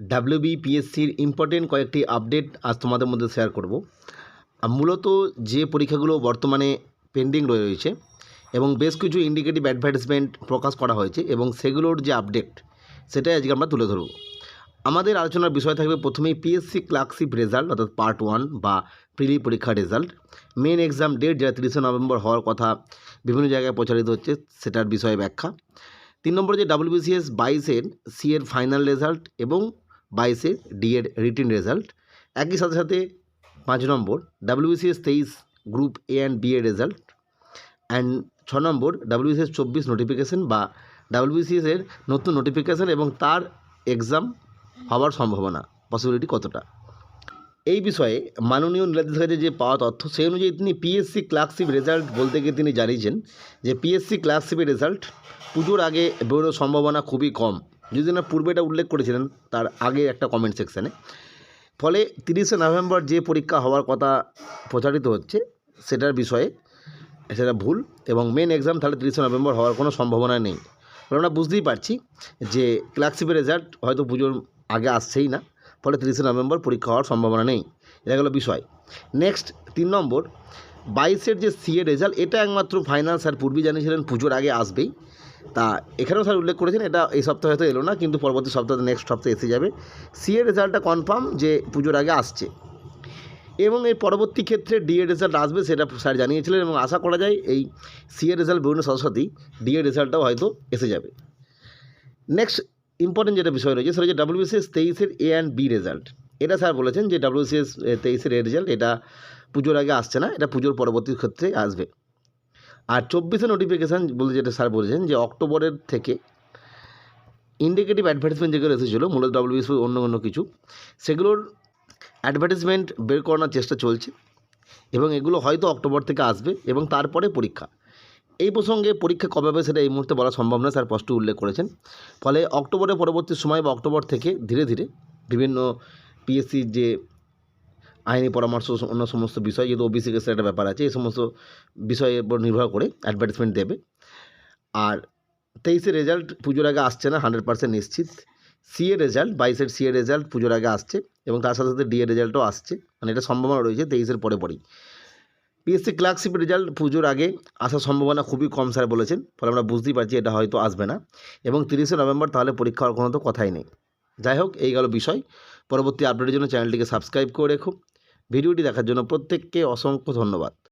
ডাব্লিউবিপিএসসির important কয়েকটি update আজ তোমাদের মধ্যে শেয়ার করব। মূলত যে পরীক্ষাগুলো বর্তমানে পেন্ডিং রয়েছে এবং বেশ কিছু ইন্ডিকেটিভ অ্যাডভার্টাইজমেন্ট প্রকাশ করা হয়েছে এবং সেগুলোর যে আপডেট সেটাই আজকে আমরা তুলে ধরব। আমাদের আলোচনার বিষয় থাকবে প্রথমেই পিএসসি ক্লার্কশিপ রেজাল্ট অর্থাৎ পার্ট ওয়ান বা প্রিলি পরীক্ষার রেজাল্ট মেন এক্সাম ডেট যেটা তিরিশে নভেম্বর হওয়ার কথা বিভিন্ন জায়গায় প্রচারিত হচ্ছে, সেটার বিষয়ে ব্যাখ্যা। তিন নম্বরে যে ডাব্লিউবিসিএস বাইশের সি এর ফাইনাল রেজাল্ট এবং বাইশে ডি এর রিটিন রেজাল্ট। একই সাথে সাথে পাঁচ নম্বর ডাব্লিউবিসিএস তেইশ গ্রুপ এ অ্যান্ড বি এর রেজাল্ট। অ্যান্ড ছ নম্বর ডাব্লিউবিসিএস চব্বিশ নোটিফিকেশন বা ডাব্লিউবিসিএস এর নতুন নোটিফিকেশন এবং তার এক্সাম হওয়ার সম্ভাবনা পসিবিলিটি কতটা? এই বিষয়ে মাননীয় নীলাদ্রি কাছে যে পাওয়া তথ্য, সেই অনুযায়ী তিনি পিএসসি ক্লার্কশিপ রেজাল্ট বলতে গিয়ে তিনি জানিয়েছেন যে পিএসসি ক্লার্কশিপের রেজাল্ট পুজোর আগে বেরোনোর সম্ভাবনা খুবই কম। যদি না পূর্বে এটা উল্লেখ করেছিলেন, তার আগে একটা কমেন্ট সেকশানে ফলে তিরিশে নভেম্বর যে পরীক্ষা হওয়ার কথা প্রচারিত হচ্ছে, সেটার বিষয়ে সেটা ভুল এবং মেন এক্সাম তাহলে তিরিশে নভেম্বর হওয়ার কোনো সম্ভাবনা নেই। আমরা বুঝতেই পারছি যে ক্লার্কশিপের রেজাল্ট হয়তো পুজোর আগে আসছেই না, ফলে তিরিশে নভেম্বর পরীক্ষা হওয়ার সম্ভাবনা নেই। এটা গেলো বিষয়। নেক্সট তিন নম্বর, বাইশের যে সিএ রেজাল্ট এটা একমাত্র ফাইনাল স্যার পূর্বেই জানিয়েছিলেন পুজোর আগে আসবেই। তা এখানেও স্যার উল্লেখ করেছেন, এটা এই সপ্তাহে হয়তো এলো না, কিন্তু পরবর্তী সপ্তাহে নেক্সট সপ্তাহে এসে যাবে। সিএ রেজাল্টটা কনফার্ম যে পুজোর আগে আসছে। এবং এর পরবর্তী ক্ষেত্রে ডিএ রেজাল্ট আসবে সেটা স্যার জানিয়েছিলেন এবং আশা করা যায় এই সিএ রেজাল্ট সাথে সাথেই ডিএ রেজাল্টটাও হয়তো এসে যাবে। নেক্সট ইম্পর্টেন্ট যেটা বিষয় রয়েছে, সেটা হচ্ছে ডাব্লিউবিসিএস তেইশের এ অ্যান্ড বি রেজাল্ট এটা স্যার বলেছেন যে ডাব্লিউবিসিএস তেইশের এ রেজাল্ট এটা পুজোর আগে আসছে না, এটা পুজোর পরবর্তী ক্ষেত্রে আসবে। আর চব্বিশে নোটিফিকেশান বলতে যেটা স্যার বলেছেন যে অক্টোবরের থেকে ইন্ডিকেটিভ অ্যাডভার্টিসমেন্ট যেগুলো এসেছিল, মূলত ডাব্লিউবিসি অন্য অন্য কিছু, সেগুলোর অ্যাডভার্টাইজমেন্ট বের করানোর চেষ্টা চলছে এবং এগুলো হয়তো অক্টোবর থেকে আসবে এবং তারপরে পরীক্ষা। এই প্রসঙ্গে পরীক্ষা কবে হবে সেটা এই মুহূর্তে বলা সম্ভব না স্যার স্পষ্ট উল্লেখ করেছেন। ফলে অক্টোবরের পরবর্তী সময় বা অক্টোবর থেকে ধীরে ধীরে বিভিন্ন পিএসসির যে আইনি পরামর্শ অন্য সমস্ত বিষয় যেহেতু ওবিসি কেসের একটা ব্যাপার আছে, এই সমস্ত বিষয়ের উপর নির্ভর করে অ্যাডভার্টাইজমেন্ট দেবে। আর তেইশে রেজাল্ট পুজোর আগে আসছে না হান্ড্রেড পার্সেন্ট নিশ্চিত। সিএ রেজাল্ট বাইশের সিএ রেজাল্ট পুজোর আগে আসছে এবং তার সাথে সাথে ডিএ রেজাল্টও আসছে। মানে এটা সম্ভাবনা রয়েছে তেইশের পরে পরেই। পিএসসি ক্লার্কশিপ রেজাল্ট পুজোর আগে আসার সম্ভাবনা খুবই কম স্যার বলেছেন, ফলে আমরা বুঝতেই পারছি এটা হয়তো আসবে না। এবং তিরিশে নভেম্বর তাহলে পরীক্ষা হওয়ার কোনো তো কথাই নেই। যাই হোক, এই গেল বিষয়। পরবর্তী আপডেটের জন্য চ্যানেলটিকে সাবস্ক্রাইব করে রেখো। ভিডিওটি দেখার জন্য প্রত্যেককে অসংখ্য ধন্যবাদ।